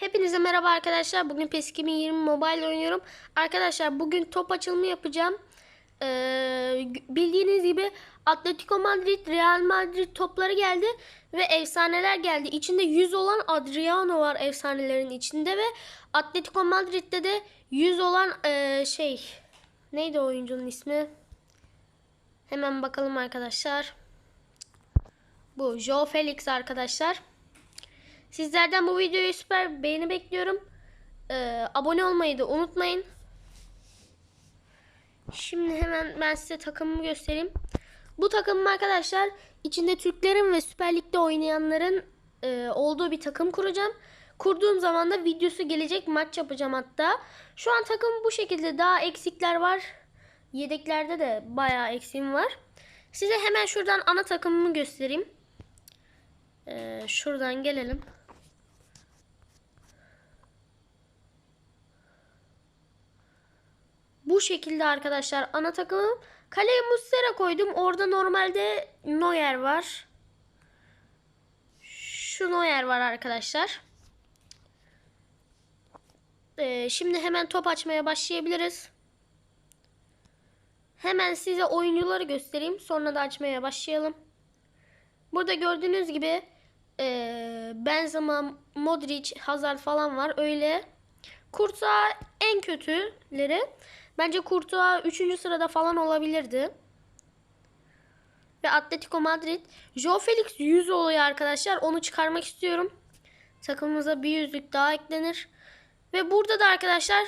Hepinize merhaba arkadaşlar. Bugün PES 2020 Mobile oynuyorum. Arkadaşlar bugün top açılımı yapacağım. Ee, bildiğiniz gibi Atletico Madrid, Real Madrid topları geldi ve efsaneler geldi. İçinde 100 olan Adriano var efsanelerin içinde ve Atletico Madrid'de de 100 olan ee, şey neydi oyuncunun ismi? Hemen bakalım arkadaşlar. Bu Joe Felix arkadaşlar. Sizlerden bu videoyu süper beğeni bekliyorum. Ee, abone olmayı da unutmayın. Şimdi hemen ben size takımımı göstereyim. Bu takımım arkadaşlar içinde Türklerin ve Süper Lig'de oynayanların e, olduğu bir takım kuracağım. Kurduğum zaman da videosu gelecek maç yapacağım hatta. Şu an takım bu şekilde daha eksikler var. Yedeklerde de bayağı eksiğim var. Size hemen şuradan ana takımımı göstereyim. Ee, şuradan gelelim. Bu şekilde arkadaşlar ana takımım. Kaleye Muslera koydum. Orada normalde Neuer var. Şu Neuer var arkadaşlar. Ee, şimdi hemen top açmaya başlayabiliriz. Hemen size oyuncuları göstereyim. Sonra da açmaya başlayalım. Burada gördüğünüz gibi e, Benzema, Modric, Hazard falan var. Öyle. Kurta en kötüleri. Bence Kurtuğa 3. sırada falan olabilirdi. Ve Atletico Madrid. Joe Felix 100 oluyor arkadaşlar. Onu çıkarmak istiyorum. Takımımıza bir yüzlük daha eklenir. Ve burada da arkadaşlar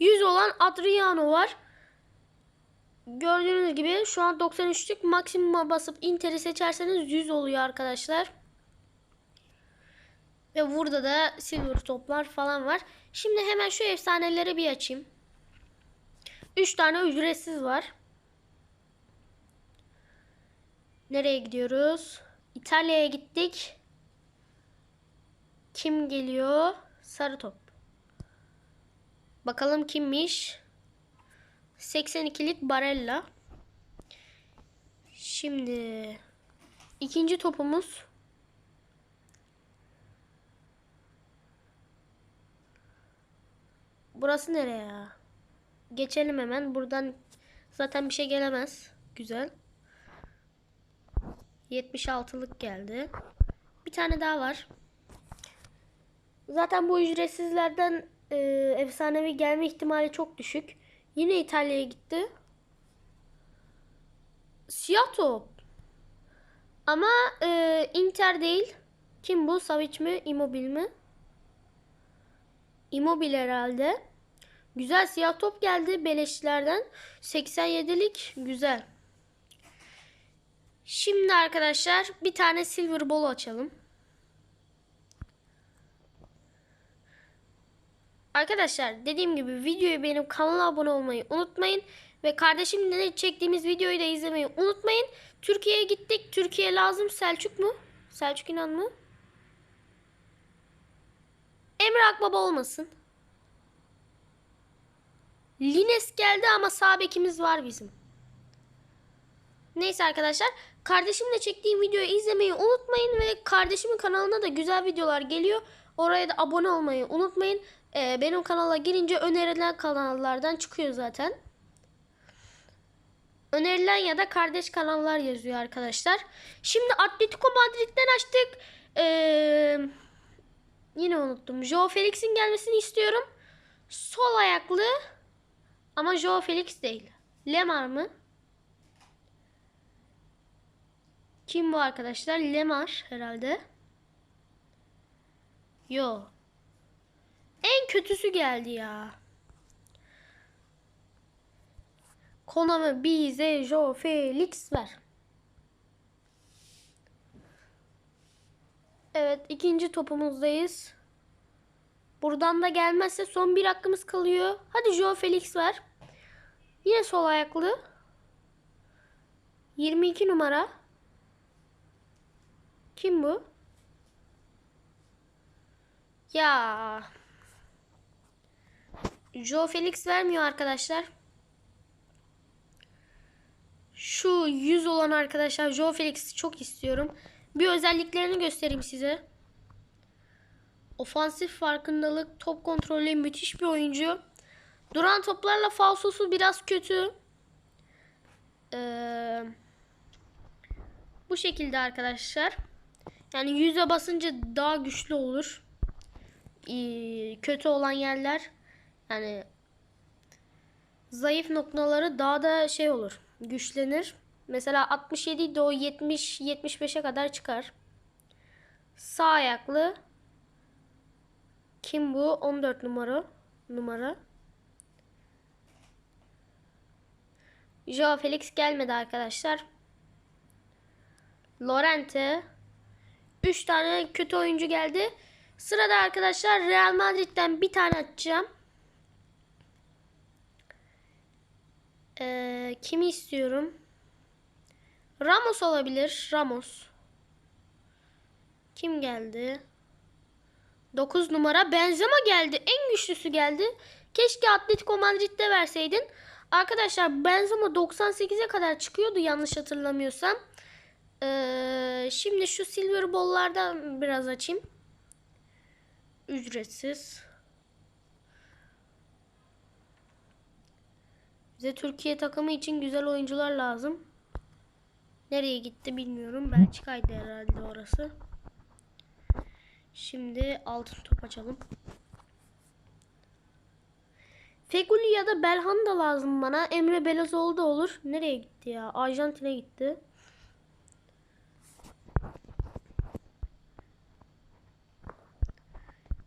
100 olan Adriano var. Gördüğünüz gibi şu an 93'lük maksimuma basıp Inter'i seçerseniz 100 oluyor arkadaşlar. Ve burada da silver toplar falan var. Şimdi hemen şu efsaneleri bir açayım. 3 tane ücretsiz var. Nereye gidiyoruz? İtalya'ya gittik. Kim geliyor? Sarı top. Bakalım kimmiş? 82'lik Barella. Şimdi ikinci topumuz Burası nereye ya? Geçelim hemen. Buradan zaten bir şey gelemez. Güzel. 76'lık geldi. Bir tane daha var. Zaten bu ücretsizlerden e, efsanevi gelme ihtimali çok düşük. Yine İtalya'ya gitti. Siyah top. Ama e, Inter değil. Kim bu? Savic mi? Immobile mi? Immobile herhalde. Güzel siyah top geldi beleşçilerden. 87'lik güzel. Şimdi arkadaşlar bir tane silver ball açalım. Arkadaşlar dediğim gibi videoyu benim kanala abone olmayı unutmayın. Ve kardeşimle çektiğimiz videoyu da izlemeyi unutmayın. Türkiye'ye gittik. Türkiye lazım. Selçuk mu? Selçuk İnan mı? Emre Akbaba olmasın. Lines geldi ama sağ bekimiz var bizim. Neyse arkadaşlar. Kardeşimle çektiğim videoyu izlemeyi unutmayın ve kardeşimin kanalına da güzel videolar geliyor. Oraya da abone olmayı unutmayın. Ee, benim kanala girince önerilen kanallardan çıkıyor zaten. Önerilen ya da kardeş kanallar yazıyor arkadaşlar. Şimdi Atletico Madrid'den açtık. Ee, yine unuttum. Joe Felix'in gelmesini istiyorum. Sol ayaklı ama Joe Felix değil. Lemar mı? Kim bu arkadaşlar? Lemar herhalde. Yo. En kötüsü geldi ya. Konami bize Joe Felix ver. Evet ikinci topumuzdayız. Buradan da gelmezse son bir hakkımız kalıyor. Hadi Joe Felix ver. Yine sol ayaklı. 22 numara. Kim bu? Ya. Joe Felix vermiyor arkadaşlar. Şu 100 olan arkadaşlar Joe Felix'i çok istiyorum. Bir özelliklerini göstereyim size. Ofansif farkındalık, top kontrolü müthiş bir oyuncu. Duran toplarla falsosu biraz kötü. Ee, bu şekilde arkadaşlar. Yani yüze basınca daha güçlü olur. Ee, kötü olan yerler yani zayıf noktaları daha da şey olur. Güçlenir. Mesela 67 idi o 70 75'e kadar çıkar. Sağ ayaklı. Kim bu? 14 numara. Numara. Joao Felix gelmedi arkadaşlar. Lorente. 3 tane kötü oyuncu geldi. Sırada arkadaşlar Real Madrid'den bir tane açacağım. Ee, kimi istiyorum? Ramos olabilir. Ramos. Kim geldi? 9 numara Benzema geldi. En güçlüsü geldi. Keşke Atletico Madrid'de verseydin. Arkadaşlar Benzema 98'e kadar çıkıyordu yanlış hatırlamıyorsam. Ee, şimdi şu Silver Ball'lardan biraz açayım. Ücretsiz. Bize Türkiye takımı için güzel oyuncular lazım. Nereye gitti bilmiyorum. Belçika'ydı herhalde orası. Şimdi altın top açalım. Feguli ya da Belhan da lazım bana. Emre Belezoğlu da olur. Nereye gitti ya? Arjantin'e gitti.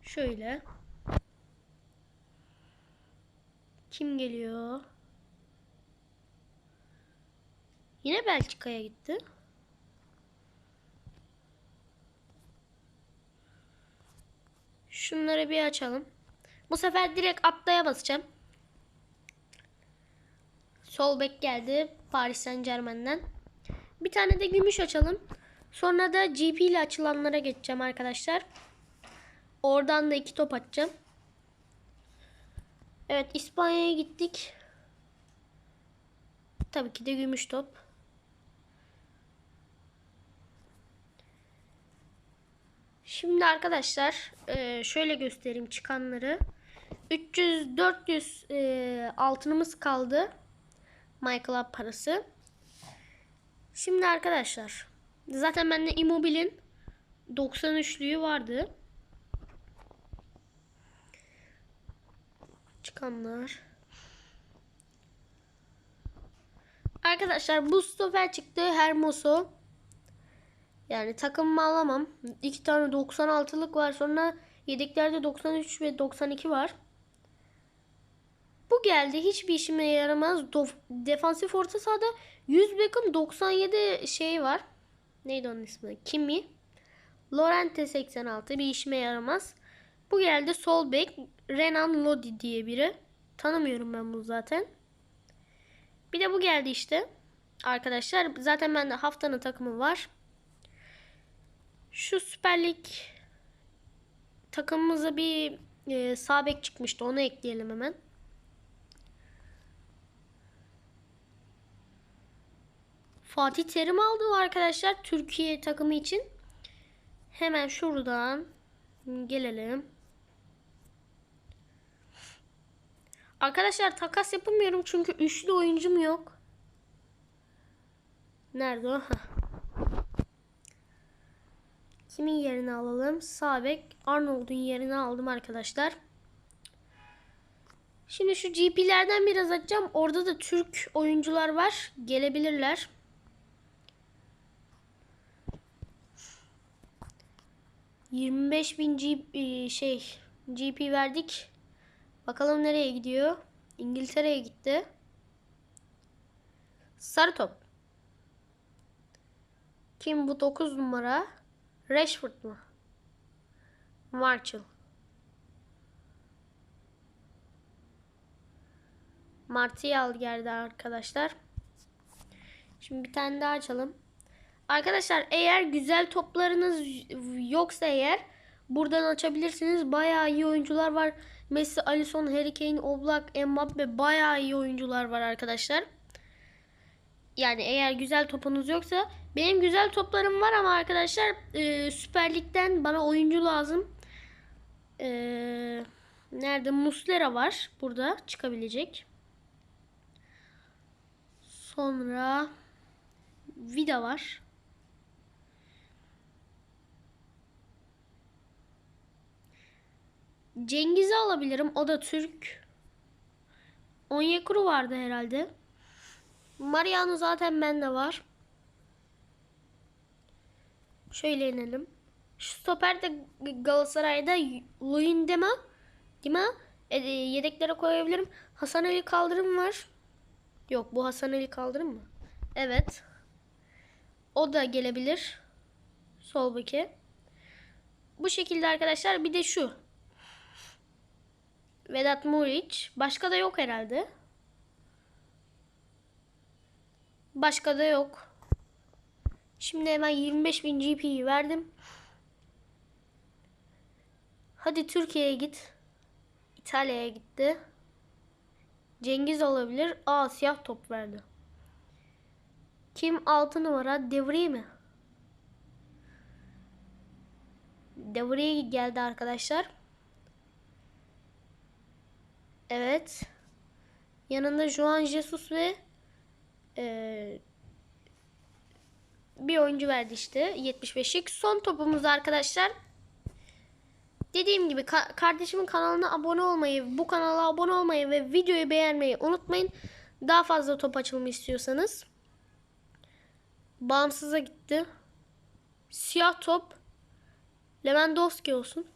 Şöyle. Kim geliyor? Yine Belçika'ya gitti. Şunları bir açalım. Bu sefer direkt atlaya basacağım. Sol bek geldi Paris Saint Germain'den. Bir tane de gümüş açalım. Sonra da GP ile açılanlara geçeceğim arkadaşlar. Oradan da iki top atacağım. Evet İspanya'ya gittik. Tabii ki de gümüş top. Şimdi arkadaşlar şöyle göstereyim çıkanları. 300-400 e, altınımız kaldı. Michael parası. Şimdi arkadaşlar zaten bende Immobile'in 93'lüğü vardı. Çıkanlar. Arkadaşlar bu stoper çıktı. Hermoso. Yani takımımı alamam. İki tane 96'lık var. Sonra yedeklerde 93 ve 92 var. Bu geldi. Hiçbir işime yaramaz. Dof- Defansif orta sahada 100 Beckham 97 şey var. Neydi onun ismi? Kimi. Lorente 86 bir işime yaramaz. Bu geldi sol bek Renan Lodi diye biri. Tanımıyorum ben bunu zaten. Bir de bu geldi işte. Arkadaşlar zaten bende haftanın takımı var. Şu Süper Lig takımımıza bir e, sağ bek çıkmıştı. Onu ekleyelim hemen. Fatih Terim aldı arkadaşlar Türkiye takımı için. Hemen şuradan gelelim. Arkadaşlar takas yapamıyorum çünkü üçlü oyuncum yok. Nerede o? Kimin yerini alalım? Sabek Arnold'un yerini aldım arkadaşlar. Şimdi şu GP'lerden biraz açacağım. Orada da Türk oyuncular var. Gelebilirler. ...25 bin G, şey GP verdik. Bakalım nereye gidiyor? İngiltere'ye gitti. Sarı top. Kim bu 9 numara? Rashford mu? Marshall. Martial geldi arkadaşlar. Şimdi bir tane daha açalım. Arkadaşlar eğer güzel toplarınız yoksa eğer buradan açabilirsiniz. Bayağı iyi oyuncular var. Messi, Alisson, Harry Kane, Oblak, Mbappe bayağı iyi oyuncular var arkadaşlar. Yani eğer güzel topunuz yoksa benim güzel toplarım var ama arkadaşlar e, Süper Lig'den bana oyuncu lazım. Ee, nerede? Muslera var. Burada çıkabilecek. Sonra Vida var. Cengiz'i alabilirim. O da Türk. Onyekuru vardı herhalde. Mariano zaten bende var. Şöyle inelim. Şu stoperde Galatasaray'da Luyendema Dima e, yedeklere koyabilirim. Hasan Ali Kaldırım var. Yok bu Hasan Ali Kaldırım mı? Evet. O da gelebilir. Sol beke. Bu şekilde arkadaşlar bir de şu. Vedat Muriç. Başka da yok herhalde. Başka da yok. Şimdi hemen 25.000 GP'yi verdim. Hadi Türkiye'ye git. İtalya'ya gitti. Cengiz olabilir. Aa siyah top verdi. Kim 6 numara? Devri mi? Devri geldi arkadaşlar. Evet. Yanında Juan Jesus ve eee bir oyuncu verdi işte 75'lik. Son topumuz arkadaşlar. Dediğim gibi ka- kardeşimin kanalına abone olmayı, bu kanala abone olmayı ve videoyu beğenmeyi unutmayın. Daha fazla top açılımı istiyorsanız. Bağımsıza gitti. Siyah top Lewandowski olsun.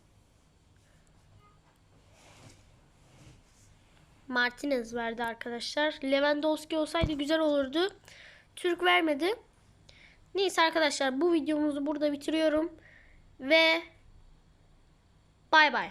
Martinez verdi arkadaşlar. Lewandowski olsaydı güzel olurdu. Türk vermedi. Neyse arkadaşlar bu videomuzu burada bitiriyorum. Ve bay bay.